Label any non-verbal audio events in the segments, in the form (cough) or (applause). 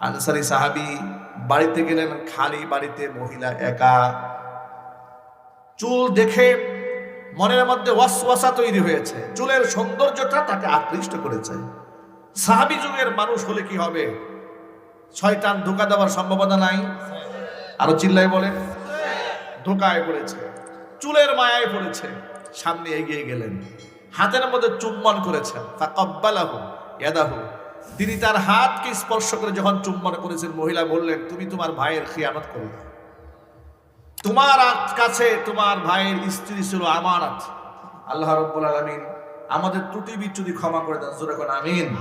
আনসারি সাহাবি বাড়িতে গেলেন, খালি বাড়িতে মহিলা একা। চুল দেখে মনের মধ্যে ওয়াসওয়াসা তৈরি হয়েছে। চুলের সৌন্দর্যটা তাকে আকৃষ্ট করেছে। সাহাবি যুগের মানুষ হলে কি হবে? শয়তান ধোকা দেওয়ার সম্ভাবনা নাই? আরও চিল্লাই বলে। ধোকায় পড়েছে। চুলের মায়ায় পড়েছে। সামনে এগিয়ে গেলেন। হাতের মধ্যে চুম্বন করেছেন। তা ফাকাব্বালাহু ইয়াদাহু। তিনি তার হাতকে স্পর্শ করে যখন চুম্বন করেছেন, মহিলা বললেন, তুমি তোমার ভাইয়ের খিয়ানত করলে। তোমার কাছে তোমার ভাইয়ের স্ত্রী ছিল আমানত। আল্লাহ রব্বুল আলামিন আমাদের ত্রুটি বিচ্যুতি ক্ষমা করে দেন। জোরে কোন আমিন।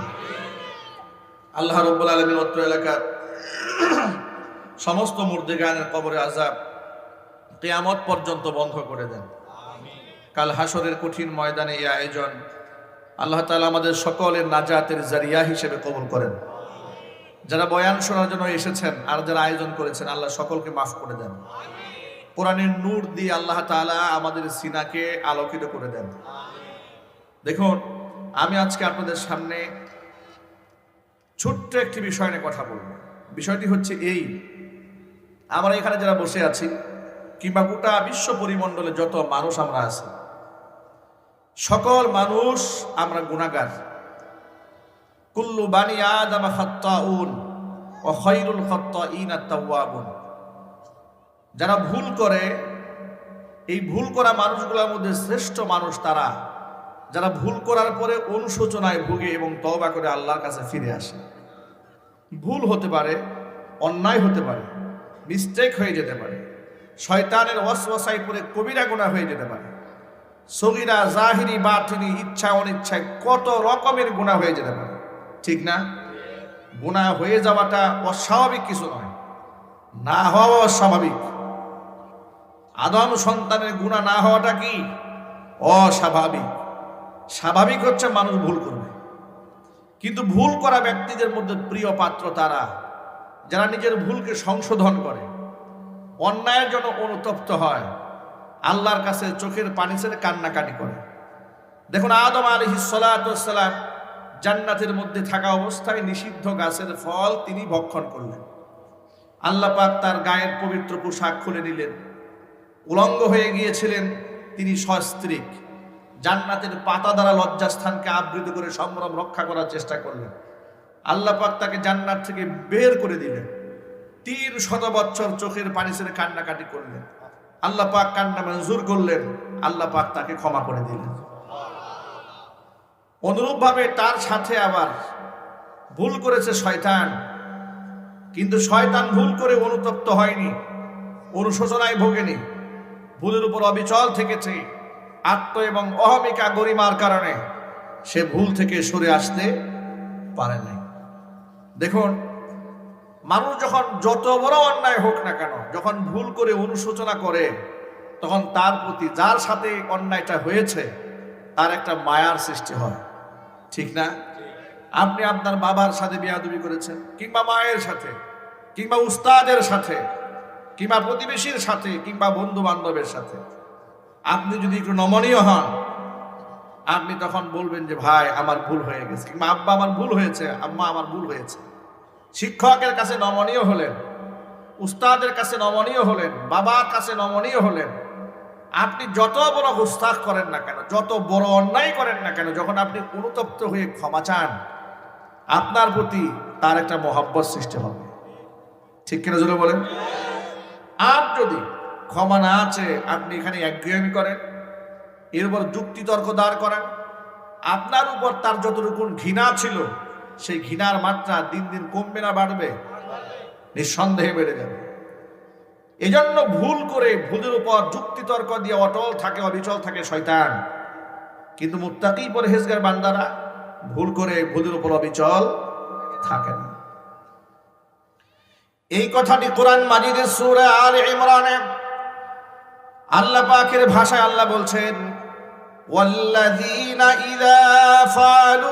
আল্লাহ রব্বুল আলামিন অত্র এলাকার (clears throat) সমস্ত মুর্দেগানের কবরে আজাব কেয়ামত পর্যন্ত বন্ধ করে দেন। কাল হাসরের কঠিন ময়দানে এই আয়োজন আল্লাহ তাআলা আমাদের সকলের নাজাতের জারিয়া হিসেবে কবুল করেন। যারা বয়ান শোনার জন্য এসেছেন আর যারা আয়োজন করেছেন, আল্লাহ সকলকে মাফ করে দেন। কোরআনের নূর দিয়ে আল্লাহ তাআলা আমাদের সিনাকে আলোকিত করে দেন। দেখুন, আমি আজকে আপনাদের সামনে ছোট্ট একটি বিষয় নিয়ে কথা বলব। বিষয়টি হচ্ছে এই, আমরা এখানে যারা বসে আছি কিংবা গোটা বিশ্ব পরিমণ্ডলে যত মানুষ আমরা আছি সকল মানুষ আমরা গুণাগার কুল্লু বানি আদম খাত্তাউন ও খৈরুল খাত্তাইন আত-তাওয়াবুন যারা ভুল করে, এই ভুল করা মানুষগুলোর মধ্যে শ্রেষ্ঠ মানুষ তারা। যারা ভুল করার পরে অনুশোচনায় ভুগে এবং তওবা করে আল্লাহর কাছে ফিরে আসে। ভুল হতে পারে, অন্যায় হতে পারে মিস্টেক হয়ে যেতে পারে। শয়তানের ওয়াসওয়াসায় পড়ে কবিরা গুনাহ হয়ে যেতে পারে। সগিরা জাহিরি বাতিনি, ইচ্ছা অনিচ্ছায় কত রকমের গুণা হয়ে যেতে পারে। ঠিক না? গুণা হয়ে যাওয়াটা অস্বাভাবিক কিছু নয়। না হওয়া অস্বাভাবিক। আদম সন্তানের গুণা না হওয়াটা কি? অস্বাভাবিক। স্বাভাবিক হচ্ছে মানুষ ভুল করবে। কিন্তু ভুল করা ব্যক্তিদের মধ্যে প্রিয় পাত্র তারা, যারা নিজের ভুলকে সংশোধন করে। অন্যায়ের জন্য অনুতপ্ত হয়। আল্লাহর কাছে চোখের পানি ছেড়ে কান্নাকাটি করে। দেখুন, আদম আলী সালাম জান্নাতের মধ্যে থাকা অবস্থায় নিষিদ্ধ গাছের ফল তিনি ভক্ষণ করলেন। আল্লাহ পাক তার গায়ের পবিত্র পোশাক খুলে নিলেন। উলঙ্গ হয়ে গিয়েছিলেন তিনি সস্ত্রীক। জান্নাতের পাতা দ্বারা লজ্জাস্থানকে আবৃত করে সম্ভ্রম রক্ষা করার চেষ্টা করলেন। আল্লাহ পাক তাকে জান্নাত থেকে বের করে দিলেন। তিন শত বছর চোখের পানি ছেড়ে কান্নাকাটি করলেন। আল্লাহ পাক কান্না মঞ্জুর করলেন, আল্লাহ পাক তাকে ক্ষমা করে দিলেন। অনুরূপভাবে তার সাথে আবার ভুল করেছে শয়তান, কিন্তু শয়তান ভুল করে অনুতপ্ত হয়নি, অনুশোচনায় ভোগেনি, ভুলের উপর অবিচল থেকেছে, আত্ম এবং অহমিকা গরিমার কারণে সে ভুল থেকে সরে আসতে পারে নাই। দেখুন মানুষ যখন যত বড় অন্যায় হোক না কেন, যখন ভুল করে অনুশোচনা করে, তখন তার প্রতি যার সাথে অন্যায়টা হয়েছে, তার একটা মায়ার সৃষ্টি হয়। ঠিক না? আপনি আপনার বাবার সাথে বিয়াদুবি করেছেন, কিংবা মায়ের সাথে, কিংবা উস্তাদের সাথে, কিংবা প্রতিবেশীর সাথে, কিংবা বন্ধু বান্ধবের সাথে। আপনি যদি একটু নমনীয় হন, আপনি তখন বলবেন যে, ভাই, আমার ভুল হয়ে গেছে। কিংবা, আব্বা, আমার ভুল হয়েছে। আম্মা, আমার ভুল হয়েছে। শিক্ষকের কাছে নমনীয় হলেন, উস্তাদের কাছে নমনীয় হলেন, বাবার কাছে নমনীয় হলেন। আপনি যত বড় গুস্তাখ করেন না কেন, যত বড় অন্যায় করেন না কেন, যখন আপনি অনুতপ্ত হয়ে ক্ষমা চান, আপনার প্রতি তার একটা মহাব্বত সৃষ্টি হবে। ঠিক কিনা জোরে বলেন? আর যদি ক্ষমা না আছে আপনি এখানে একঘেয়েমি করেন, এর উপর যুক্তিতর্ক দাঁড় করেন, আপনার উপর তার যতটুকু ঘৃণা ছিল সেই ঘৃণার মাত্রা দিন দিন কমবে না, বাড়বে। নিঃসন্দেহে বেড়ে যাবে। এজন্য ভুল করে ভুলের উপর যুক্তিতর্ক দিয়ে অটল থাকে, অবিচল থাকে শয়তান। কিন্তু মুত্তাকি পরহেজগার বান্দারা ভুল করে ভুলের উপর অবিচল থাকে না। এই কথাটি কোরআন মাজিদের সুরে আলে ইমরানে আল্লাহ পাকের ভাষায় আল্লাহ বলছেন ইযা ফালু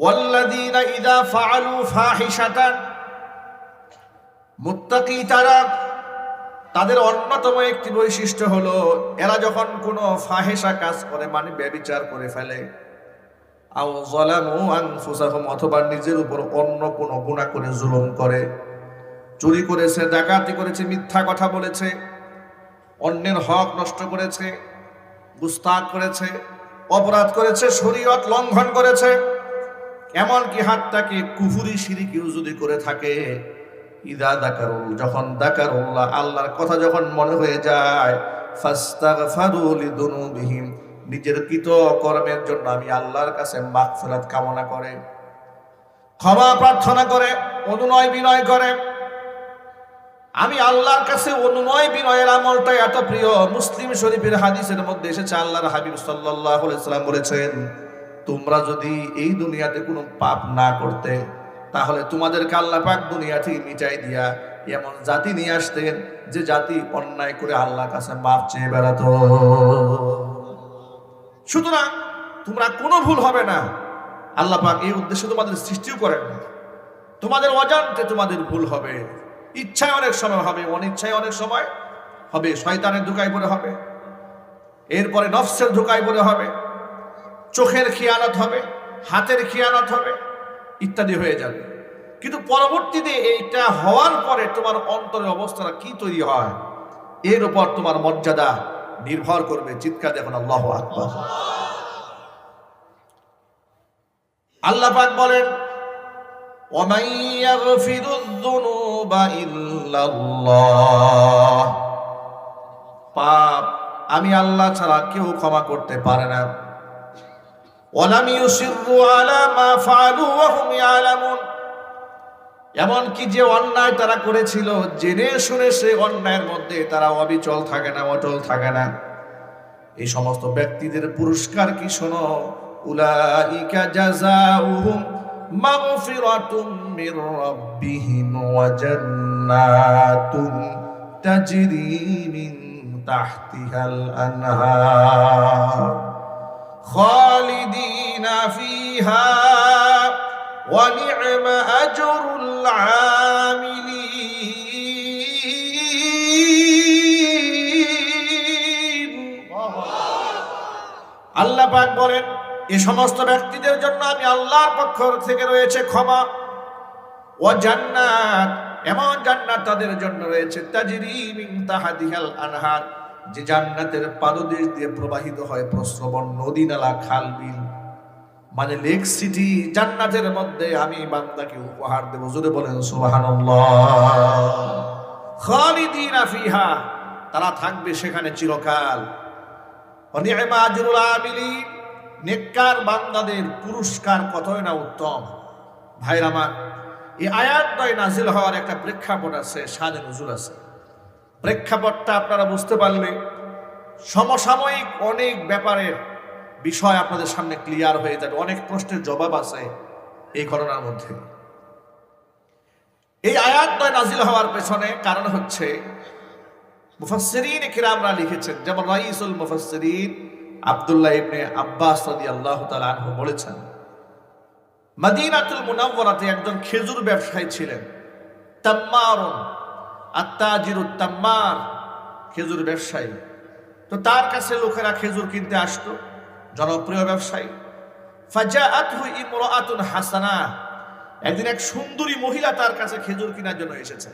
والذين إذا فعلوا فاحشة মুত্তাকি তারা তাদের অন্যতম একটি বৈশিষ্ট্য হলো এরা যখন কোনো ফাহেসা কাজ করে মানে ব্যবিচার করে ফেলে আও জলামু আনফুসাহুম অথবা নিজের উপর অন্য কোনো গুনাহ করে জুলুম করে চুরি করেছে ডাকাতি করেছে মিথ্যা কথা বলেছে অন্যের হক নষ্ট করেছে গুস্তাক করেছে অপরাধ করেছে শরীয়ত লঙ্ঘন করেছে এমনকি হাতটাকে কুফুরি সিরিকিও যদি করে থাকে, ইদা দাকারুল, যখন দাকারুল্লাহ আল্লাহর কথা যখন মনে হয়ে যায়, ফাস্তাগফারু লিদুনুবিহিম, নিজের কৃত কর্মের জন্য আমি আল্লাহর কাছে মাগফিরাত কামনা করে, ক্ষমা প্রার্থনা করে, অনুনয় বিনয় করে। আমি আল্লাহর কাছে অনুনয় বিনয়ের আমলটা এত প্রিয়। মুসলিম শরীফের হাদিসের মধ্যে এসেছে, আল্লাহর হাবিব আলাইহি সাল্লাম বলেছেন তোমরা যদি এই দুনিয়াতে কোনো পাপ না করতে, তাহলে তোমাদেরকে আল্লাহ পাক দুনিয়া থেকে মিটাই দিয়া এমন জাতি নিয়ে আসতেন যে জাতি অন্যায় করে আল্লাহ কাছে মাপ চেয়ে বেড়াতো। সুতরাং তোমরা কোনো ভুল হবে না। আল্লাহ পাক এই উদ্দেশ্যে তোমাদের সৃষ্টিও করেন না। তোমাদের অজান্তে তোমাদের ভুল হবে। ইচ্ছায় অনেক সময় হবে, অনিচ্ছায় অনেক সময় হবে। শয়তানের ধোকায় পড়ে হবে। এরপরে নফসের ধোকায় পড়ে হবে। চোখের খেয়ানত হবে হাতের খেয়ানত হবে ইত্যাদি হয়ে যাবে কিন্তু পরবর্তীতে এইটা হওয়ার পরে তোমার অন্তরের অবস্থাটা কি তৈরি হয় এর উপর তোমার মর্যাদা নির্ভর করবে চিৎকার দেখুন আল্লাহ আকবর আল্লাহ পাক বলেন ومن يغفر الذنوب إلا الله পাপ আমি আল্লাহ ছাড়া কেউ ক্ষমা করতে পারে না ইউসিরু আলা মা ফাআলু ওয়া হুম ইয়ালামুন। এমনকি যে অন্যায় তারা করেছিল, জেনে শুনে সে অন্যায়ের মধ্যে তারা অবিচল থাকে না, অটল থাকে না। এই সমস্ত ব্যক্তিদের পুরস্কার কি শোনো? উলাইকা জাযাউহুম মাগফিরাতুম মির রাব্বিহিম ওয়া জান্নাতুন তাজরি মিন তাহতিহাল আনহার। خالدين فيها ونعم أجر العاملين আল্লাহ পাক বলেন এই সমস্ত ব্যক্তিদের জন্য আমি আল্লাহর পক্ষ থেকে রয়েছে ক্ষমা ও জান্নাত এমন জান্নাত তাদের জন্য রয়েছে তাজরি মিন তাহাদিহাল আনহার যে জান্নাতের পাদদেশ দিয়ে প্রবাহিত হয় প্রশ্রবণ নদী নালা, খাল, বিল। মানে লেক সিটি, জান্নাতের মধ্যে আমি বান্দাকে উপহার দেব। জোরে বলেন, সুবহানাল্লাহ। তারা থাকবে সেখানে চিরকাল। নেককার বান্দাদের পুরস্কার কতই না উত্তম। ভাইরা আমার, এই আয়াতটাই নাজিল হওয়ার একটা প্রেক্ষাপট আছে সাজে নজুর আছে। প্রেক্ষাপটটা আপনারা বুঝতে পারলে সমসাময়িক অনেক ব্যাপারের বিষয় আপনাদের সামনে ক্লিয়ার হয়ে যাবে, অনেক প্রশ্নের জবাব আছে এই ঘটনার মধ্যে। এই আয়াতটাই নাজিল হওয়ার পেছনে কারণ হচ্ছে মুফাসসিরিন কিরামরা লিখেছেন, যেমন রাইসুল মুফাসসিরিন আব্দুল্লাহ ইবনে আব্বাস রাদিয়াল্লাহু তাআলা আনহু বলেছেন, মদিনাতুল মুনাওয়ারাতে একজন খেজুর ব্যবসায়ী ছিলেন, তাম্মারুন আত্তাজিরু তাম্মার, খেজুর ব্যবসায়ী। তো তার কাছে লোকেরা খেজুর কিনতে আসতো, জনপ্রিয় ব্যবসায়ী। ফাজাআতহু ইমরাআতুন হাসানা, একদিন এক সুন্দরী মহিলা তার কাছে খেজুর কেনার জন্য এসেছে।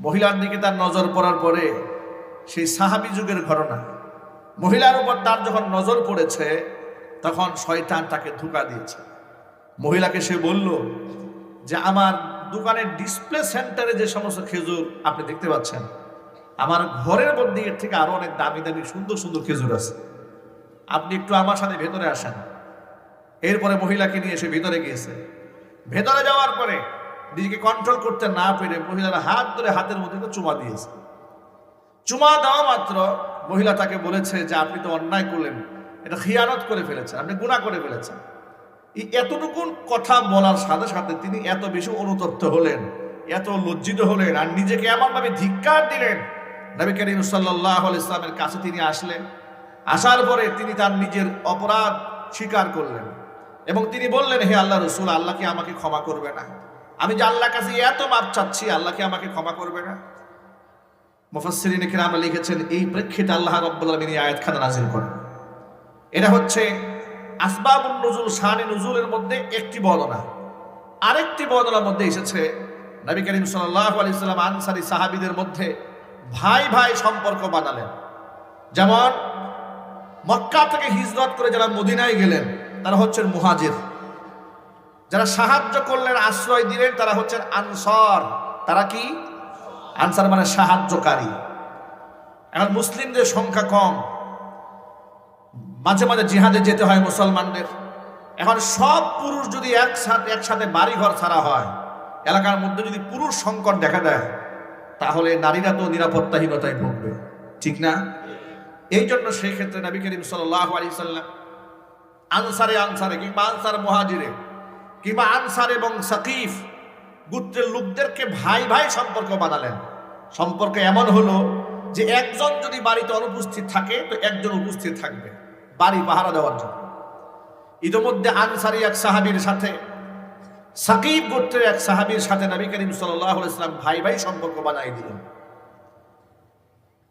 মহিলার দিকে তার নজর পড়ার পরে সেই সাহাবি যুগের ঘটনা। মহিলার উপর তার যখন নজর পড়েছে, তখন শয়তান তাকে ধোকা দিয়েছে। মহিলাকে সে বলল যে, আমার দোকানের ডিসপ্লে সেন্টারে যে সমস্ত খেজুর আপনি দেখতে পাচ্ছেন, আমার ঘরের মধ্যে এর থেকে আরও অনেক দামি দামি সুন্দর সুন্দর খেজুর আছে। আপনি একটু আমার সাথে ভেতরে আসেন। এরপরে মহিলাকে নিয়ে এসে ভেতরে গিয়েছে। ভেতরে যাওয়ার পরে নিজেকে কন্ট্রোল করতে না পেরে মহিলার হাত ধরে হাতের মধ্যে একটা চুমা দিয়েছে। চুমা দেওয়া মাত্র মহিলা তাকে বলেছে যে, আপনি তো অন্যায় করলেন। এটা খিয়ানত করে ফেলেছেন। আপনি গুণা করে ফেলেছেন। এতটুকুন কথা বলার সাথে সাথে তিনি এত বেশি অনুতপ্ত হলেন, এত লজ্জিত হলেন আর নিজেকে এমনভাবে ধিক্কার দিলেন। নবী করিম সাল্লাহ ইসলামের কাছে তিনি আসলেন। আসার পরে তিনি তার নিজের অপরাধ স্বীকার করলেন এবং তিনি বললেন, হে আল্লাহ রসুল, আল্লাহ কি আমাকে ক্ষমা করবে না? আমি যে আল্লাহ কাছে এত মাপ চাচ্ছি, আল্লাহ কি আমাকে ক্ষমা করবে না? মুফাসসিরিন কিরাম লিখেছেন, এই প্রেক্ষিতে আল্লাহ রাব্বুল আলামিন এই আয়াতখানা নাযিল করেন। এটা হচ্ছে আসবাবুন নুজুল, শানে নুজুলের মধ্যে একটি বর্ণনা। আরেকটি বর্ণনার মধ্যে এসেছে, নবী করিম সাল্লাল্লাহু আলাইহি সাল্লাম আনসারি সাহাবীদের মধ্যে ভাই ভাই সম্পর্ক বানালেন। যেমন, মক্কা থেকে হিজরত করে যারা মদিনায় গেলেন, তারা হচ্ছেন মুহাজির। যারা সাহায্য করলেন, আশ্রয় দিলেন, তারা হচ্ছেন আনসার। তারা কি? আনসার মানে সাহায্যকারী। এখন মুসলিমদের সংখ্যা কম। মাঝে মাঝে জিহাদে যেতে হয় মুসলমানদের। এখন সব পুরুষ যদি একসাথে একসাথে বাড়িঘর ছাড়া হয়, এলাকার মধ্যে যদি পুরুষ সংকট দেখা দেয়, তাহলে নারীরা তো নিরাপত্তাহীনতায় ভুগবে। ঠিক না? এই জন্য সেই ক্ষেত্রে নবী করিম সাল্লাম আনসারে আনসারে কিংবা আনসার মহাজিরে কিংবা আনসার এবং সাকিফ গুত্রের লোকদেরকে ভাই ভাই সম্পর্ক বানালেন। সম্পর্ক এমন হলো যে একজন যদি বাড়িতে অনুপস্থিত থাকে, তো একজন উপস্থিত থাকবে। বাড়ি পাহারা দেওয়ার জন্য। ইতোমধ্যে আনসারি এক সাহাবীর সাথে, সাকিব গোত্রের এক সাহাবীর সাথে নবী করিম সাল্লাহ ইসলাম ভাই ভাই সম্পর্ক বানাই দিলেন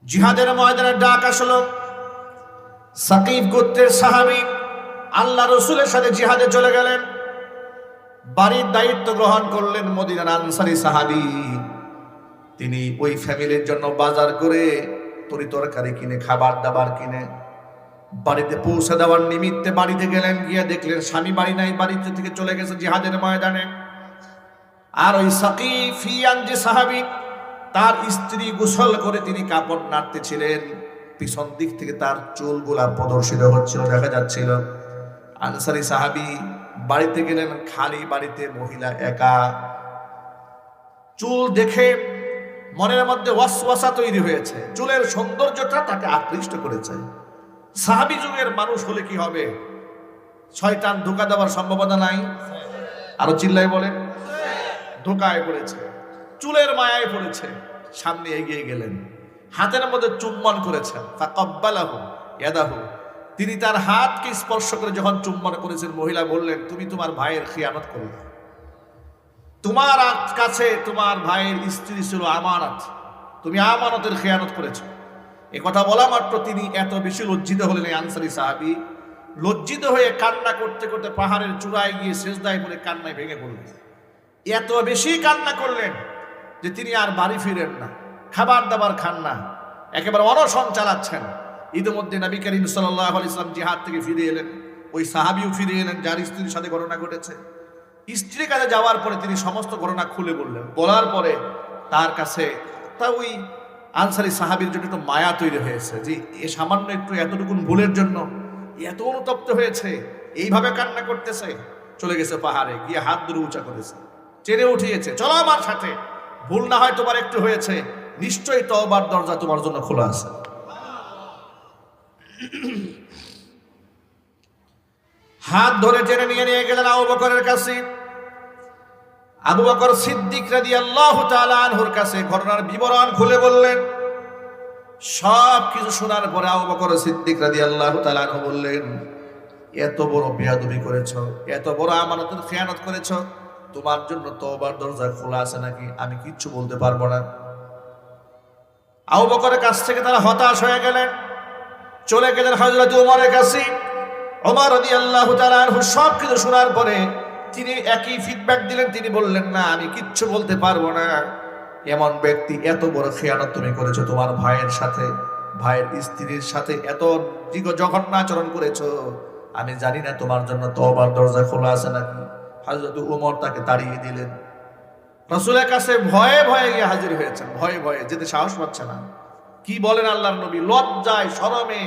জিহাদের ময়দানে ডাক আসলো। সাকিব গোত্রের সাহাবী আল্লাহ রসুলের সাথে জিহাদে চলে গেলেন। বাড়ির দায়িত্ব গ্রহণ করলেন মদিনার আনসারি সাহাবি। তিনি ওই ফ্যামিলির জন্য বাজার করে তরি তরকারি কিনে খাবার দাবার কিনে বাড়িতে পৌঁছে দেওয়ার নিমিত্তে বাড়িতে গেলেন, গিয়ে দেখলেন স্বামী বাড়ি নাই বাড়িতে থেকে চলে গেছে জিহাদের ময়দানে। আর ওই সাকিফিয়ান যে সাহাবি, তার স্ত্রী গোসল করে তিনি কাপড় নাড়তেছিলেন। পিছন দিক থেকে তার চুলগুলা প্রদর্শিত হচ্ছিল, দেখা যাচ্ছিল। আনসারি সাহাবি বাড়িতে গেলেন, খালি বাড়িতে মহিলা একা। চুল দেখে মনের মধ্যে ওয়াসওয়াসা তৈরি হয়েছে। চুলের সৌন্দর্যটা তাকে আকৃষ্ট করেছে। সাহাবি যুগের মানুষ হলে কি হবে? শয়তান ধোকা দেওয়ার সম্ভাবনা নাই? আরও চিল্লাই বলেন। ধোকায় পড়েছে, চুলের মায়ায় পড়েছে, সামনে এগিয়ে গেলেন। হাতের মধ্যে চুম্বন করেছেন ফাকাব্বালাহু, ইয়াদাহু। তিনি তার হাতকে স্পর্শ করে যখন চুম্বন করেছেন, মহিলা বললেন, তুমি তোমার ভাইয়ের খিয়ানত করলে তোমার কাছে তোমার ভাইয়ের স্ত্রী ছিল আমানত। তুমি আমানতের খেয়ানত করেছ। এ কথা বলা মাত্র তিনি এত বেশি লজ্জিত হলেন এই আনসারি সাহাবি। লজ্জিত হয়ে কান্না করতে করতে পাহাড়ের চূড়ায় গিয়ে শেষদায় পরে কান্নায় ভেঙে পড়লেন। এত বেশি কান্না করলেন যে তিনি আর বাড়ি ফিরেন না খাবার দাবার খান না, একেবারে অনশন চালাচ্ছেন। ইতিমধ্যে নবী করিম সাল্লাহ ইসলাম জিহাদ থেকে ফিরে এলেন। ওই সাহাবিও ফিরে এলেন, যার স্ত্রীর সাথে ঘটনা ঘটেছে। স্ত্রীর কাছে যাওয়ার পরে তিনি সমস্ত ঘটনা খুলে বললেন। বলার পরে তার কাছে, তা ওই আনসারি সাহাবির জন্য একটু মায়া তৈরি হয়েছে, যে এ সামান্য একটু এতটুকুন ভুলের জন্য এত অনুতপ্ত হয়েছে, এইভাবে কান্না করতেছে, চলে গেছে পাহাড়ে, গিয়ে হাত ধরে উঁচা করেছে চেনে উঠিয়েছে, চলো আমার সাথে, ভুল না হয় তোমার একটু হয়েছে, নিশ্চয়ই তবার দরজা তোমার জন্য খোলা আছে। হাত ধরে টেনে নিয়ে নিয়ে গেলেন আবু বকরের কাছে আবু বকর সিদ্দিক রাদি আল্লাহ আনহুর কাছে ঘটনার বিবরণ খুলে বললেন। সব কিছু শোনার পরে আবু বকর সিদ্দিক রাদি আল্লাহ আনহু বললেন, এত বড় বেয়াদবি করেছ, এত বড় আমানতের খেয়ানত করেছ, তোমার জন্য তোবার দরজা খোলা আছে নাকি আমি কিচ্ছু বলতে পারব না। আবু বকরের কাছ থেকে তারা হতাশ হয়ে গেলেন। চলে গেলেন হজরত উমরের কাছে। ওমর রদি আল্লাহ তালু সব কিছু শোনার পরে তিনি একই ফিডব্যাক দিলেন, তিনি বললেন, না, আমি কিচ্ছু বলতে পারব না। এমন ব্যক্তি এত বড় খেয়ানত তুমি করেছ তোমার ভাইয়ের সাথে, ভাইয়ের স্ত্রীর সাথে, এত জঘন্য আচরণ করেছ। আমি জানি না তোমার জন্য তবার দরজা খোলা আছে নাকি। হজরত উমর তাকে তাড়িয়ে দিলেন। রসুলের কাছে ভয়ে ভয়ে গিয়ে হাজির হয়েছেন, ভয়ে ভয়ে, যেতে সাহস পাচ্ছে না। কি বলেন আল্লাহর নবী? লজ্জায়, শরমে,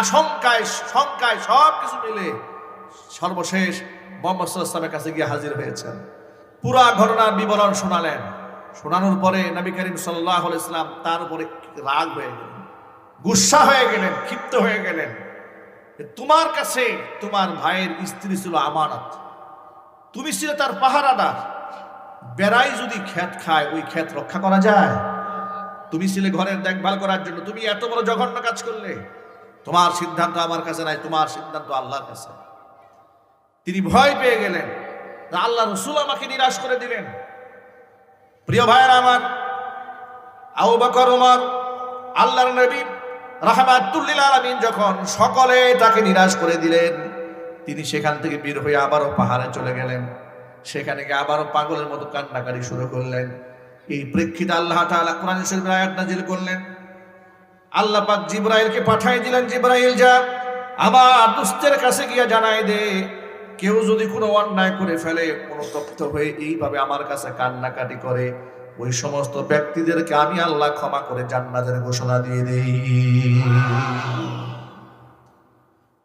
আশঙ্কায়, শঙ্কায় সব কিছু মিলে সর্বশেষ মোহাম্মদ সাল্লামের কাছে গিয়ে হাজির হয়েছেন। পুরা ঘটনার বিবরণ শোনালেন। শোনানোর পরে নবী করিম সাল্লাহ ইসলাম তার উপরে রাগ হয়ে গেলেন, গুসা হয়ে গেলেন, ক্ষিপ্ত হয়ে গেলেন তোমার কাছে তোমার ভাইয়ের স্ত্রী ছিল আমানত। তুমি ছিল তার পাহারাদার। বেড়াই যদি ক্ষেত খায়, ওই ক্ষেত রক্ষা করা যায়। তুমি ছিলে ঘরের দেখভাল করার জন্য। তুমি এত বড় জঘন্য কাজ করলে। তোমার সিদ্ধান্ত আমার কাছে নাই, তোমার সিদ্ধান্ত আল্লাহর কাছে। তিনি ভয় পেয়ে গেলেন। আল্লাহ রসুল আমাকে নিরাশ করে দিলেন। প্রিয় ভাইয়ের আমার, আবু বকর ওমর আল্লাহর নবী রাহমাতুল্লিল আলামিন যখন সকলে তাকে নিরাশ করে দিলেন, তিনি সেখান থেকে বের হয়ে আবারও পাহাড়ে চলে গেলেন। সেখানে গিয়ে আবারও পাগলের মতো কান্নাকারি শুরু করলেন। এই প্রেক্ষিতে আল্লাহ তাআলা কোরআন শরীফের আয়াত নাজিল করলেন। আল্লাহ পাক জিব্রাইলকে পাঠিয়ে দিলেন, জিব্রাইল যা আবার দুস্তের কাছে গিয়া জানাই দে। কেউ যদি কোনো অন্যায় করে ফেলে অনুতপ্ত হয়ে এইভাবে আমার কাছে কান্নাকাটি করে, ওই সমস্ত ব্যক্তিদেরকে আমি আল্লাহ ক্ষমা করে জান্নাতের ঘোষণা দিয়ে দেই।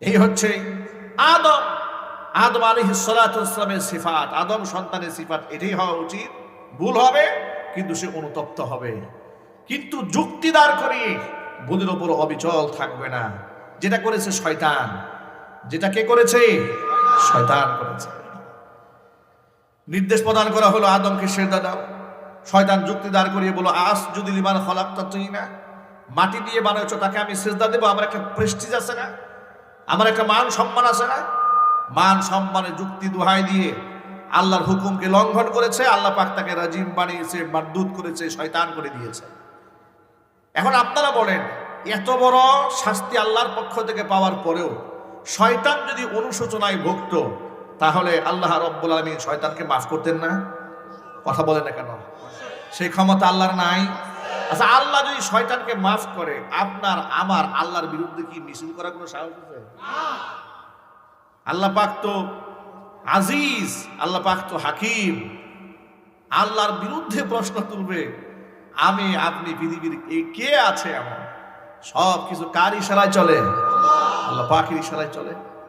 এই হচ্ছে আদম। আদম আলী ইসলামের সিফাত। আদম সন্তানের সিফাত এটাই হওয়া উচিত। ভুল হবে, কিন্তু সে অনুতপ্ত হবে। কিন্তু যুক্তি দাঁড় করে বুদের ওপর অবিচল থাকবে না। যেটা করেছে শয়তান, যেটা কে করেছে? শয়তান করেছে। নির্দেশ প্রদান করা হলো আদমকে সেদা দাও। শয়তান যুক্তি দাঁড় করিয়ে বলো আস যদি লিমান খলাক্তা তুই না মাটি দিয়ে বানাচ্ছ তাকে আমি সেজদা দেবো। আমার একটা প্রেস্টিজ আছে না? আমার একটা মান সম্মান আছে না? মান সম্মানে যুক্তি দোহাই দিয়ে আল্লাহর হুকুমকে লঙ্ঘন করেছে। আল্লাহ পাক তাকে রাজিম বানিয়েছে মারদুত করেছে, শয়তান করে দিয়েছে। এখন আপনারা বলেন, এত বড় শাস্তি আল্লাহর পক্ষ থেকে পাওয়ার পরেও শয়তান যদি অনুশোচনায় ভুগত তাহলে আল্লাহ রব্বুল আলমী শয়তানকে মাফ করতেন না? কথা বলেন না কেন? সেই ক্ষমতা আল্লাহর নাই? আচ্ছা আল্লাহ যদি শয়তানকে মাফ করে, আপনার, আমার আল্লাহর বিরুদ্ধে কি মিছিল করার কোনো সাহস আছে? আল্লাহ পাক তো আজিজ, আল্লাহ পাক তো হাকিম। আল্লাহর বিরুদ্ধে প্রশ্ন তুলবে, আমি, আপনি, পৃথিবীর কে আছে এমন? সব কিছু কার ইশারায় চলে? আল্লাহ পাখির ইশারায় চলে।